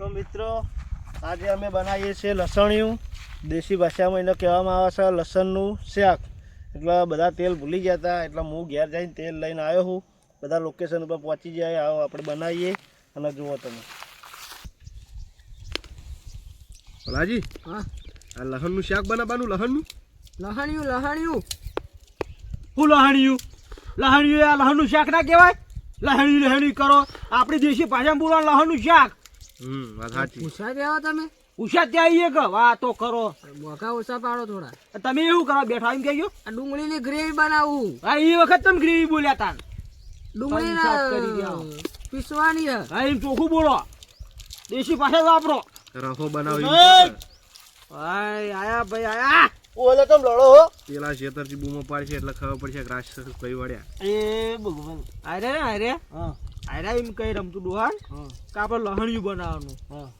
તો મિત્રો આજે અમે બનાવીએ છીએ લસણિયું. દેશી ભાષામાં એને કહેવામાં આવે છે લસણનું શાક. એટલે બધા તેલ ભૂલી ગયા હતા એટલે હું ઘેર જઈને તેલ લઈને આવ્યો હું બધા લોકેશન ઉપર પહોંચી જાય આવો આપણે બનાવીએ અને જુઓ તમે. ભલાજી હા. આ લહણનું શાક બનાવવાનું લહણનું લહણિયું લહણિયું. હું લહણિયું? લહણિયું આ લહણનું શાક ના કહેવાય? લહણી લહણી કરો. આપણી દેશી ભાષામાં બોલવાનું લહણનું શાક. હમ વાત સાચી. પૂછા દેવા તમે? ઉષા ત્યાં આવીએ કે? કરો. મોકા ઓછા પાડો થોડા. તમે એવું કરો બેઠા એમ કહેજો. આ ડુંગળીની ગ્રેવી બનાવું. હા એ વખત તમે ગ્રેવી બોલ્યા તા. ડુંગળી કરી. પીસવાની હા. એમ ચોખ્ખું બોલો. દેશી પાસે વાપરો. રફો બનાવી ભાઈ આયા ભાઈ આયા. ઓલે તમે લડો હો. પેલા ખેતરથી બૂમો પાડશે એટલે ખબર પડશે કે રાજ કઈ વળ્યા. એ ભગવાન. અરે અરે હા. આરે એમ કઈ રમતું ડોહાન કે આપણે લહણિયું બનાવવાનું.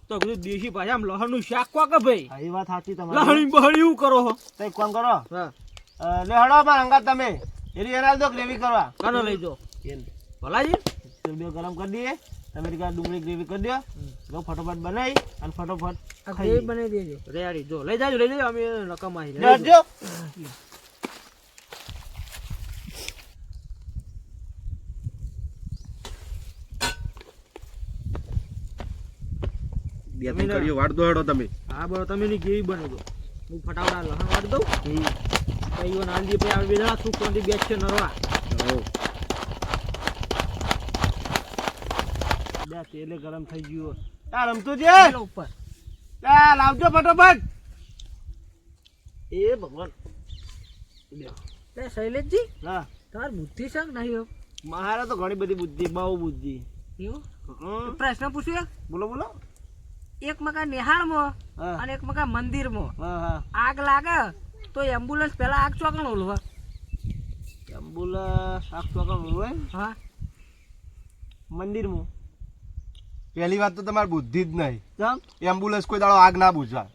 તો કીધું દેશી ભાષામાં લહણનું શાક કો કે ભાઈ? એ વાત સાચી તમારી. લહણી બહણિયું કરો તો એક કામ કરો. લે હળો મારા અંગાત તમે. એની એના દો ગ્રેવી કરવા. કાનો લઈ જો ભલાજી? બે ગરમ કરી દઈએ. તમે રીકા ડુંગળી ગ્રેવી કરી દો. લો ફટોફટ બનાવી અને ફટોફટ ખાઈ ગ્રેવી બનાવી દેજો. રેડી. જો લઈ જાજો લઈ જાજો. અમે નકામ આવી લેજો. બે ત્રણ કડીઓ વાળ દો હેડો તમે. હા બરો તમે ની કેવી બને દો હું ફટાફટ લહણ વાળી દઉં? પછી ઈવન આંધી પે આવે બેદા છોકરાથી બેસ છે નરવા? ઓ બે તેલે ગરમ થઈ ગયું. આ રમતું છે? ઉપર. આ લાવજો ફટાફટ. એ ભગવાન. લ્યો. તે શૈલેષજી હા. તાર બુદ્ધિ છે નહીં હો? મારે તો ઘણી બધી બુદ્ધિ બહુ બુદ્ધિ. એવું? પ્રશ્ન પૂછ્યો? બોલો બોલો. એક મકા નિહાળમાં અને એક મકા મંદિરમાં. આગ લાગે તો એમ્બ્યુલન્સ પહેલા આગ ચોકણ ઓલવા. એમ્બ્યુલન્સ આગ ચોકણ ઓલવે હા. મંદિરમાં. પહેલી વાત તો તમારી બુદ્ધિ જ નહીં. એમ્બ્યુલન્સ કોઈ દાડો આગ ના બુઝવા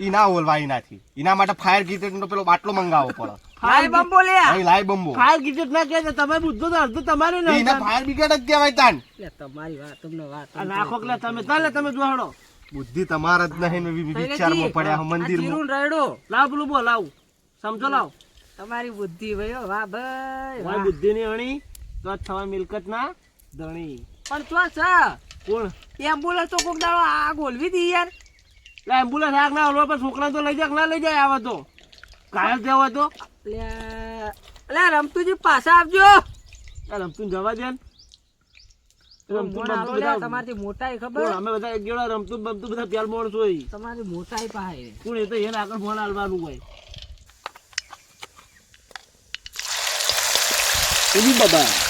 ઈ ના ઓલવા એનાથી. એના માટે ફાયર નો પેલો બાટલો મંગાવવો પડે. ફાયર બમ લે અહીં લાય બંબો. ફાયર બ્રિગેડ ના કહે તમે બુદ્ધો તો અડધો તમારે નહીં એને ફાયર બ્રિગેડ જ કહેવાય તાન. તમારી વાત તમને વાત. આ નાખો કે તમે તાલે તમે જોડો બુદ્ધિ તમારા જ નહીં વિચારમાં પડ્યા મંદિર રાયડો લાવ પેલું બોલ લાવ. સમજો લાવ. તમારી બુદ્ધિ ભાઈ હો, વાહ ભાઈ મારી વાહ. બુદ્ધિ ની અણી તો થવા મિલકત ના ધણી. પણ તો છ. કોણ? એમ્બ્યુલન્સ તો કોક દાડો આ ગોલવી દી યાર. લે એમ્બ્યુલન્સ આગ ના ઓલવા પર છોકરા તો લઈ જાય કે ના લઈ જાય આવે તો? કાયલ જવા તો લે લે રમતુજી પાછા આપજો રમતું જવા દે ને. મોણ મોટાઈ કોણ ખબર? અમે બધા એક જોડા રમતું બમતું બધા પ્યાલ માણસો હોય. તમારી મોટાઈ પાસે કોણ એ તો એને આગળ ફોન આલવાનું હોય. બાબા.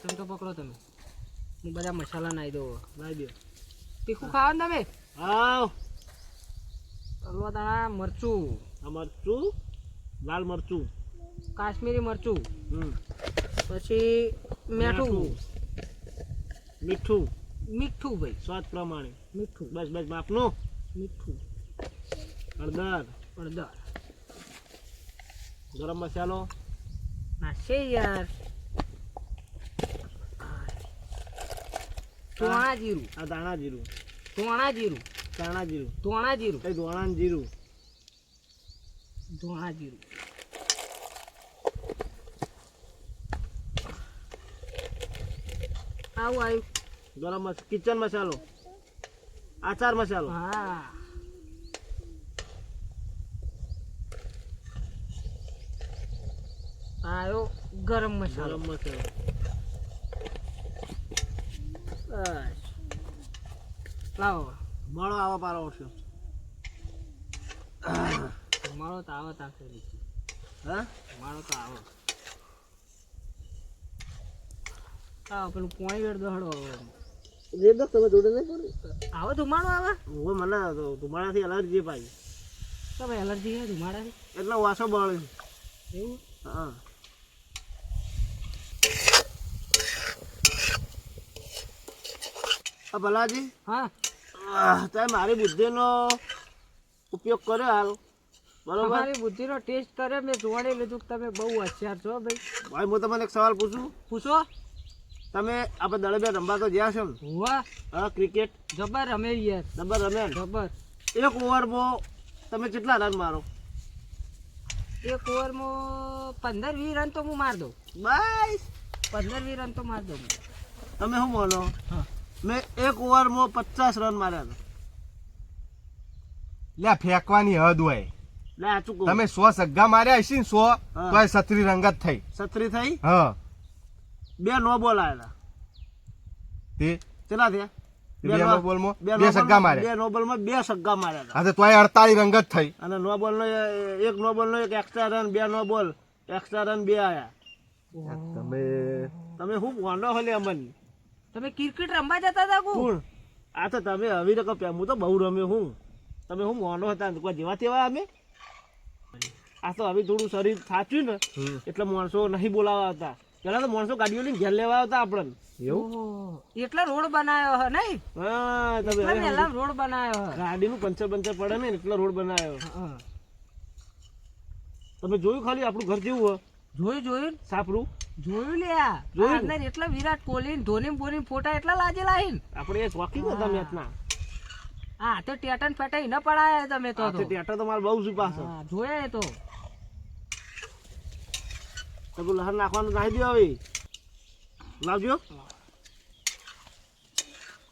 તમે તો પકડો તમે. હું બધા મસાલા નાઈ દઉં લાવી દો તીખું ખાવાનું તમે? હા હલવા દાણા મરચું મરચું લાલ મરચું. કાશ્મીરી મરચું. પછી મીઠું. મીઠું. મીઠું. ભાઈ. સ્વાદ પ્રમાણે. મીઠું. બસ બસ માપનું મીઠું. હળદર. હળદર. ગરમ મસાલો. નાશે યાર. ધોણા જીરું. આ દાણા જીરું. તોણા જીરું. દાણા જીરું. તોણા જીરું. કઈ ધોણા જીરું. ધોણા જીરું. આવું આવ્યું. ગરમ મસ કિચન મસાલો. આચાર મસાલો. હા. આવ્યો ગરમ મસાલો. ગરમ મસાલો. બસ લાવો. મળો આવો પારો ઓછો મળો તો આવો તાકે હા? મળો તો આવો. આવો પેલું પોણી વેડ દહડો જે દો તમે જોડે નહીં પડી? આવો ધુમાડો આવે? હું મને તો તમારાથી એલર્જી પાઈ તમે એલર્જી હે ધુમાડાથી? એટલે વાસો બળે એવું? હા. આ ભલાજી? હા. તમે મારી બુદ્ધિનો ઉપયોગ કર્યો હાલ. બરોબર? મારી બુદ્ધિનો ટેસ્ટ કર્યો મેં જોવાડે લીધું કે તમે બહુ હોશિયાર છો ભાઈ. ભાઈ હું તમને એક સવાલ પૂછું? પૂછો. તમે આપણે બે રમવા તો જ્યાં છો ને? હુવા. હા ક્રિકેટ. જબર રમે યાર. જબર રમે જબર. એક ઓવરમાં તમે કેટલા રન મારો? એક ઓવરમાં પંદર વીસ રન તો હું માર દઉં. બસ પંદર વીસ રન તો માર દઉં. તમે શું બોલો? હા. મેં એક ઓવરમાં પચાસ રન માર્યા હતા. લે ફેંકવાની હદ હોય. લે આ ચૂકો તમે સો સગ્ગા માર્યા હશે ને સો તો એ સત્રી રંગત થઈ. સત્રી થઈ? હા. બે નો બોલ આવેલા. તે? કેટલા થયા? બે નો બોલમાં? બે સગ્ગા માર્યા. બે નો બોલમાં બે સગ્ગા માર્યા હતા. હા તો તોય અડતાળી રંગત થઈ. અને નો બોલનો એક નો બોલનો એક એક્સ્ટ્રા રન બે નો બોલ. એક્સ્ટ્રા રન બે આયા. તમે તમે શું વાંધો હલે અમન? તમે ક્રિકેટ રમવા જતા હતા કોણ? આ તો તમે હવે રકો હું તો બહુ રમ્યો હું. તમે હું મોનો હતા? કોઈ જેવા તેવા અમે? આ તો હવે થોડું શરીર થાચ્યું ને એટલે માણસો નહીં બોલાવા હતા પેલા તો માણસો ગાડીઓ લઈને ઘેર લેવા આવતા આપણને. એવું? એટલે રોડ બનાવ્યો હે નહીં? હા તમે પહેલા રોડ બનાવ્યો ગાડી ગાડીનું પંચર પંચર પડે ને એટલે રોડ બનાવ્યો હા. તમે જોયું ખાલી આપણું ઘર જેવું હોય જોયું જોયું સાપરું જોયું લે આ? જોયું અંદર એટલા વિરાટ કોહલી ધોની બોની ફોટા એટલા લાજેલા હે ને? આપણે એ શોખીન હતા મેચના હા તો ટેટન ફેટા ન પડાયા તમે તો આ તો. મારે બહુ શું પાસે હા, જોયા તો. તો પેલું લહર નાખવાનું નાખી દો હવે. લાવજો.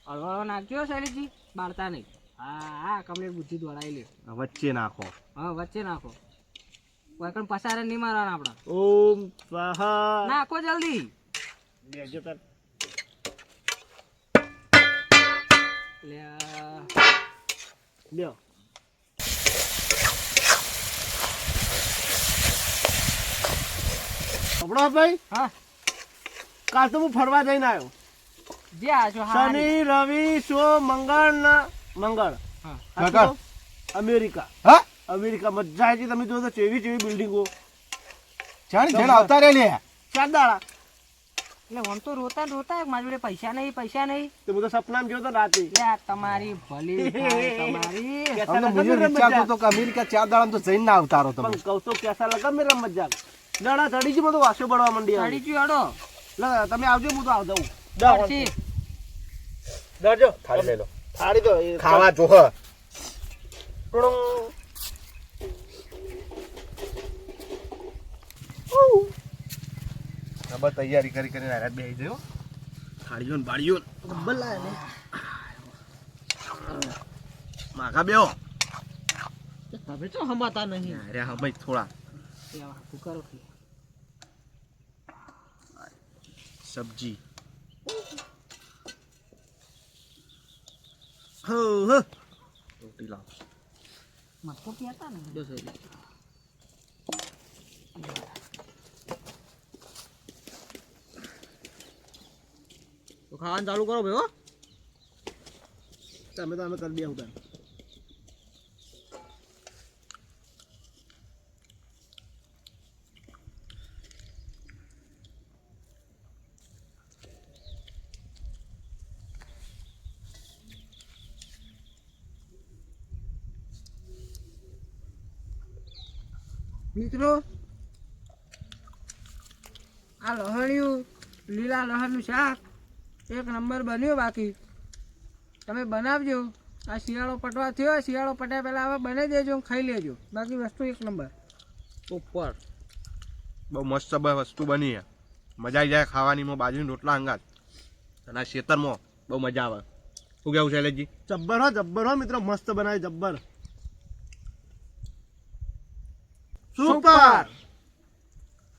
હળવળો નાખજો શૈલીજી બાળતા નહીં હા હા કમલેટ બુદ્ધિ દોડાઈ લે વચ્ચે નાખો. હા વચ્ચે નાખો. વાયકણ પસારે નહીં મારવાના આપણા. ઓમ સ્વાહા. નાખો જલ્દી. બેજો કર લ્યો. આપણો ભાઈ? હા. કાલ તો હું ફરવા જઈને આવ્યો. જે શનિ રવિ સોમ મંગળ. ના મંગળ. અમેરિકા. હા? અમેરિકા મજા આવી તમે જોવો તો ચેવી ચેવી બિલ્ડિંગો. જાણ જણ આવતા રે લે ચાર દાડા એટલે આમ તો રોતા રોતા મારી જોડે પૈસા નહીં પૈસા નહીં. તો હું તો સપનામાં જોયો તો રાતે. તમારી ભલી તમારી. કેસા અમને લગન મુજબ મેં વિચારતો રમત તો કે અમેરિકા ચાર દાડા તો જઈને ના આવતારો તમે. પણ કહું તો કેસા લગન મેં રમત દાડા ચડી બધું વાસો પડવા મંડી ચડી ગયો હડો. લે તમે આવજો હું તો આવ. દઉં પડશે. દરજો થાળી લે લો. થાળી તો ખાવા જોહ ટુડુંગ. બસ તૈયારી કરી કરીને આરાત બેસી જયો થાળીઓ ને બાળીઓ બલ્લા ને. માખા બેહો. તમે તો હમાતા નહીં. અરે હા ભાઈ થોડા. કરો સબ્જી. હો હો રોટી લાવ. મસ્તો કહેતા ને બસ એટલે. તો ખાવાનું ચાલુ કરો ભાઈ હો. તમે તો અમે કરી દે ઉતાર મિત્રો આ લહણિયું લીલા લહણનું શાક. એક નંબર બન્યો બાકી. તમે બનાવજો. આ શિયાળો પટવા થયો શિયાળો પટ્યા પહેલાં હવે બનાવી દેજો અને ખાઈ લેજો. બાકી વસ્તુ એક નંબર. ઉપર. બહુ મસ્ત વસ્તુ બની છે. મજા આવી જાય ખાવાની માં બાજરીના રોટલા અંગાત. અને આ ખેતરમાં બહુ મજા આવે. શું કેવું શૈલેષજી જબ્બર હો જબ્બર હો મિત્રો મસ્ત બનાવી જબ્બર. સુપર